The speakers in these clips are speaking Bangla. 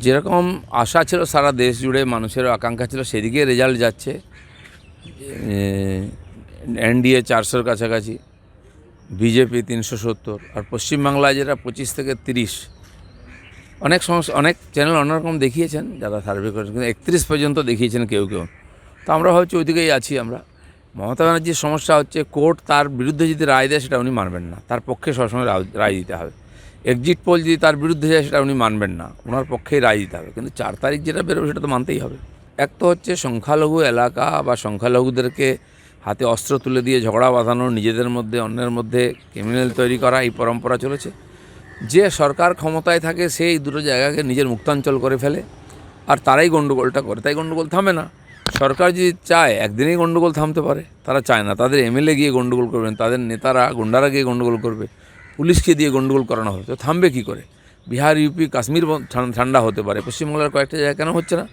যেরকম আশা ছিল সারা দেশ জুড়ে মানুষের আকাঙ্ক্ষা ছিল সেদিকে রেজাল্ট যাচ্ছে। এনডিএ চারশোর কাছাকাছি, বিজেপি তিনশো সত্তর, আর পশ্চিমবাংলায় যেটা পঁচিশ থেকে তিরিশ। অনেক সমস্যা অনেক চ্যানেল অন্যরকম দেখিয়েছেন, যারা সার্ভে করেছেন, কিন্তু একত্রিশ পর্যন্ত দেখিয়েছেন কেউ কেউ। তো আমরা ভাবছি ওইদিকেই আছি আমরা। মমতা ব্যানার্জির সমস্যা হচ্ছে, কোর্ট তার বিরুদ্ধে যদি রায় দেয়, সেটা উনি মানবেন না। তার পক্ষে সবসময় রায়- রায় দিতে হবে। এক্সিট পোল যদি তার বিরুদ্ধে যায়, সেটা উনি মানবেন না। ওনার পক্ষেই রায় দিতে হবে। কিন্তু চার তারিখ যেটা বেরোবে, সেটা তো মানতেই হবে। এক তো হচ্ছে সংখ্যালঘু এলাকা বা সংখ্যালঘুদেরকে হাতে অস্ত্র তুলে দিয়ে ঝগড়া বাঁধানো, নিজেদের মধ্যে, অন্যের মধ্যে ক্রিমিনাল তৈরি করা, এই পরম্পরা চলেছে। যে সরকার ক্ষমতায় থাকে সেই দুটো জায়গাকে নিজের মুক্তাঞ্চল করে ফেলে। আর তারাই গণ্ডগোলটা করে। তাই গণ্ডগোল থামে না। সরকার যদি চায়, একদিনেই গণ্ডগোল থামতে পারে। তারা চায় না। তাদের এমএলএ গিয়ে গণ্ডগোল করবেন, তাদের নেতারা, গুন্ডারা গিয়ে গণ্ডগোল করবে। পুলিশকে দিয়ে গণ্ডগোল করানো হবে তো থামবে কী করে? বিহার, ইউপি, কাশ্মীর ঠান্ডা হতে পারে। পশ্চিমবাংলার কয়েকটা জায়গা কেন হচ্ছে না?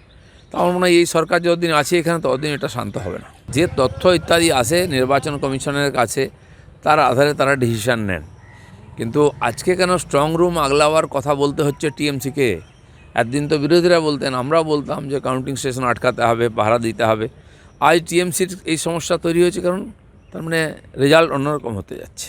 তো আমার মনে হয় এই সরকার যতদিন আছে এখানে, ততদিন এটা শান্ত হবে না। যে তথ্য ইত্যাদি আসে, নির্বাচন কমিশনের কাছে, তার আধারে তারা ডিসিশান নেন। কিন্তু আজকে কেন স্ট্রং রুম আগলাবার কথা বলতে হচ্ছে টিএমসিকে? একদিন তো বিরোধীরা বলতেন আমরাও বলতাম যে কাউন্টিং স্টেশন আটকাতে হবে, পাহারা দিতে হবে। আজ টিএমসির এই সমস্যা তৈরি হয়েছে কারণ তার মানে রেজাল্ট অন্যরকম হতে যাচ্ছে।